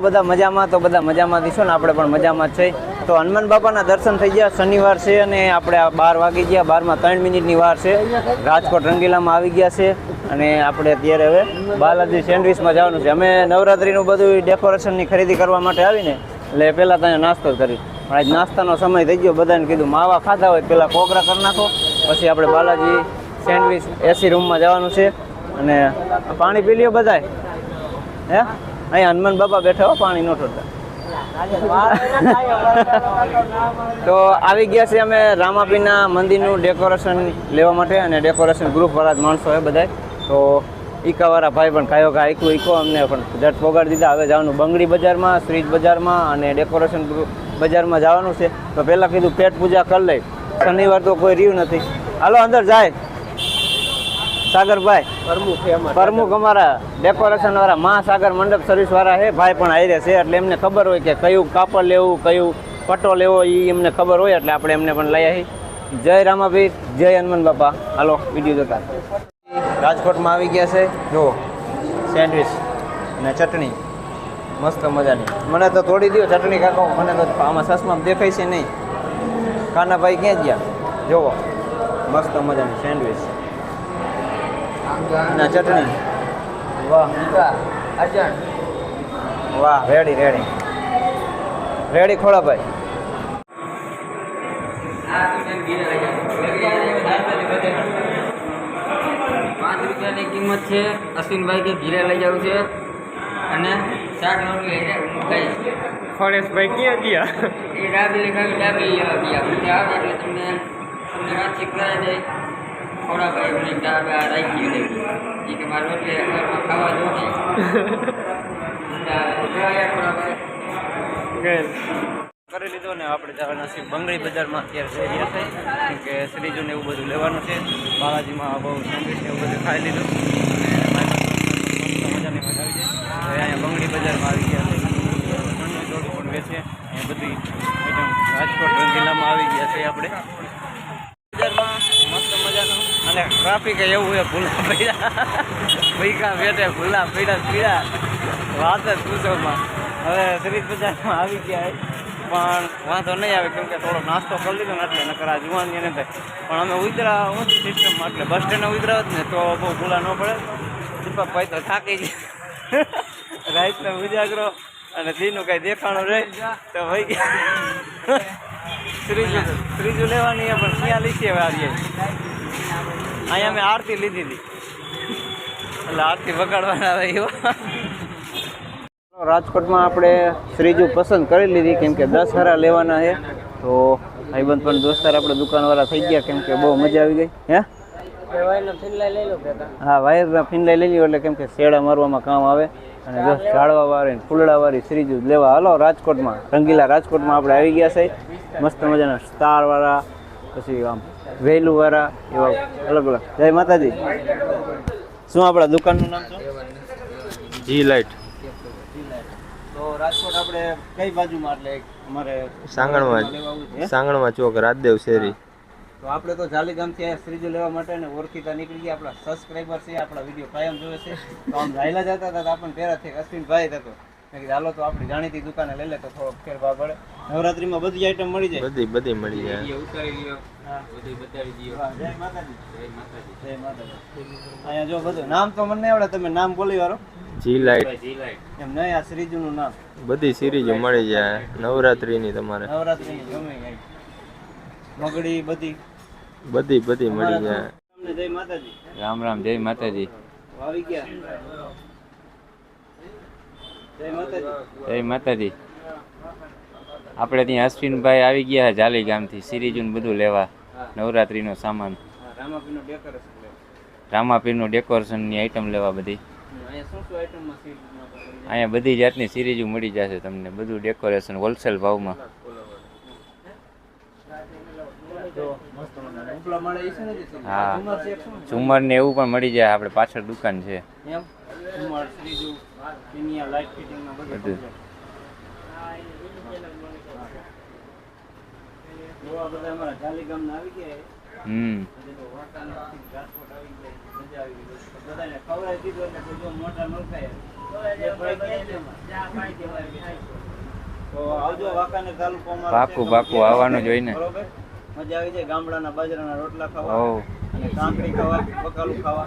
બધા મજામાં, તો બધા મજામાં દીશો ને આપણે પણ મજામાં છે. તો હનુમાન બાપાના દર્શન થઈ ગયા, શનિવાર છે અને આપણે આ બાર વાગી ગયા, બારમાં ત્રણ મિનિટની વાર છે. રાજકોટ રંગીલામાં આવી ગયા છે અને આપણે અત્યારે હવે બાલાજી સેન્ડવિચમાં જવાનું છે. અમે નવરાત્રિનું બધું ડેકોરેશનની ખરીદી કરવા માટે આવીને, એટલે પહેલાં ત્યાં નાસ્તો કરી પણ આજ નાસ્તાનો સમય થઈ ગયો, બધાને કીધું માવા ખાધા હોય પહેલાં કોગરા કરી નાખો. પછી આપણે બાલાજી સેન્ડવિચ એસી રૂમમાં જવાનું છે. અને પાણી પી લ્યો બધાય. હે? અહીંયા હનુમાન બાપા બેઠા હો, પાણી નો છોડતા તો આવી ગયા છે અમે રામાપીના મંદિરનું ડેકોરેશન લેવા માટે અને ડેકોરેશન ગ્રુપ વાળા જ માણસો હોય બધા તો ઈકાવાળા ભાઈ પણ કાયો કા ઈકો ઈકો અમને પણ ઝટ પોગાડી દીધા. હવે જવાનું બંગડી બજારમાં, શ્રીજ બજારમાં અને ડેકોરેશન ગ્રુપ બજારમાં જવાનું છે. તો પહેલાં કીધું પેટ પૂજા કરી લઈ. શનિવાર તો કોઈ રહ્યું નથી. હાલો, અંદર જાય. સાગરભાઈ પ્રમુખ અમારા ડેકોરેશન વાળા મહાસાગર મંડપ સર્વિસ વાળા છે. ભાઈ પણ આવી છે એટલે એમને ખબર હોય કે કયું કાપડ લેવું કયું પટ્ટો લેવો એ એમને ખબર હોય એટલે આપણે એમને પણ લઈ આવી જય રામાભીર જય હનુમાન બાપા. હાલો વીડિયો જોતા. રાજકોટમાં આવી ગયા છે જો સેન્ડવિચ અને ચટણી. મસ્ત મજાની. મને તો થોડી દો ચટણી કાકો મને તો આમાં સસમાં દેખાય છે નહીં. કાનાભાઈ ક્યાં ગયા? જુઓ મસ્ત મજાની સેન્ડવિચ ના ચટણી. વાહ વાહ. રેડી રેડી રેડી ખોળાભાઈ. પાંચ રૂપિયાની કિંમત છે. અશ્વિનભાઈ કે ઘીરે લઈ જવું છે. અને શાક રૂપિયા ખાઈશ. ક્યાં ગયા? એ ડાબી ખાવી ડાબી લેવા ગયા. આવે એટલે તમને તમને વાતચીત કરાવી થોડા ભાઈ મને ડાબે આ રાખી દે. એ કે મારે રોટલી ઘરમાં ખાવા જો કરી લીધો ને આપણે જવાના છીએ બંગડી બજારમાં અત્યારે જઈ રહ્યા છે. કે શ્રીજુને એવું બધું લેવાનું છે. બાલાજીમાં બહુ સંગીત એવું બધું ખાઈ લીધું. મજા આવી જાય. અહીંયા બંગડી બજારમાં આવી ગયા છે. રાજકોટ જિલ્લામાં આવી ગયા છે આપણે. અને કે એવું હોય ભૂલા પડ્યા ભૈકા બેઠે, ભૂલા પડ્યા પીડા. વાત જ પૂછોમાં હવે શ્રી બજારમાં આવી ગયા પણ વાંધો નહીં આવે, કેમ કે થોડો નાસ્તો કરી લીધો ને એટલે નકર આ જુવાની એને થાય પણ અમે ઉતરા ઊંચી સિસ્ટમમાં, એટલે બસ સ્ટેન્ડ ઉતરા હોત ને, તો બહુ ભૂલા ન પડે. દીપકભાઈ તો થાકી જાય રાઈતનો ઉજાગરો અને દીનું કાંઈ દેખાણું રહે તો ભાઈ ગયા. ત્રીજું ત્રીજું લેવાની પણ ક્યાં લીધી હવે આવીએ અહીંયા મેં આરતી લીધી હતી. એટલે આરતી વગાડવાના આવે એવા રાજકોટમાં આપણે શ્રીજુ પસંદ કરી લીધી કેમ કે દસ હરા લેવાના છે. તો ભાઈબંધ પણ દોસ્તાર આપણે દુકાનવાળા થઈ ગયા કેમ કે બહુ મજા આવી ગઈ. હે? હા વાયરના ફિનલાઈ લઈ લ્યો એટલે કેમ કે શેડા મારવામાં કામ આવે. અને જો ઝાડવા વાળી ફૂલડા વાળી શ્રીજુ લેવા હાલો રાજકોટમાં રંગીલા રાજકોટમાં આપણે આવી ગયા છે. મસ્ત મજાના સ્ટારવાળા પછી આમ વેલું વાળા એવા અલગ અલગ. જય માતાજી. શું આપણા દુકાનનું નામ શું? G light. તો રાજકોટ આપણે કઈ બાજુમાં? એટલે અમારે સાંગણમાં? સાંગણમાં ચોક રાજદેવ શેરી. તો આપણે તો જાલીગામથી શ્રીજુ લેવા માટે ને ઓળખીતા નીકળી ગયા. આપણા સબસ્ક્રાઈબર છે આપણા વીડિયો કાયમ જોવે છે. તો આમ જાયલા જતા હતા આપણને પહેરા થી અશ્વિનભાઈ હતો. કીધું તો આપણી જાણીતી દુકાને લઈ લે તો થોડોક ફેર પડે. નવરાત્રીમાં બધી આઈટમ મળી જાય. બધી બધી મળી જાય. ઉતારી લ્યો હા. બધું બતાવી દો વાહ, જય માતાજી. જય માતાજી અહીંયા જો બધું નામ તો મને આવડે તમે નામ બોલી વારો જી લાઈટ એમ નહીં આ નામ. બધી સિરીઝો મળી જાય. નવરાત્રીની તમારે. નવરાત્રીની ગમે મગડી બધી. બધી બધી મળી જાય. જય માતાજી. રામ રામ જય માતાજી. આવી ગયા. જય માતાજી. આપણે ત્યાં અશ્વિનભાઈ આવી ગયા જાલી ગામથી સિરીજુન બધું લેવા નવરાત્રીનો સામાન. રામાપીરનું ડેકોરેશનની આઈટમ લેવા બધી. અહીંયા બધી જાતની સિરીજો મળી જશે તમને બધું ડેકોરેશન હોલસેલ ભાવમાં? હા. ઝુમર ને એવું પણ મળી જાય આપણે પાછળ દુકાન છે. ઝુમર શ્રીજુ ઇનિયા લાઇટ ફિટિંગ ના બધું બધું. જોવા બધા અમારા જાલી ગામના આવી ગયા. હમ. બધાને ખવડાવી દીધું એટલે જો મોટા ન તો આવજો વાંકાનેર તાલુકામાં પાકું પાકું આવવાનું જ હોય ને. બરોબર? મજા આવી જાય ગામડાના બાજરાના રોટલા ખાવા અને કાંકરી ખાવા બકાલું ખાવા.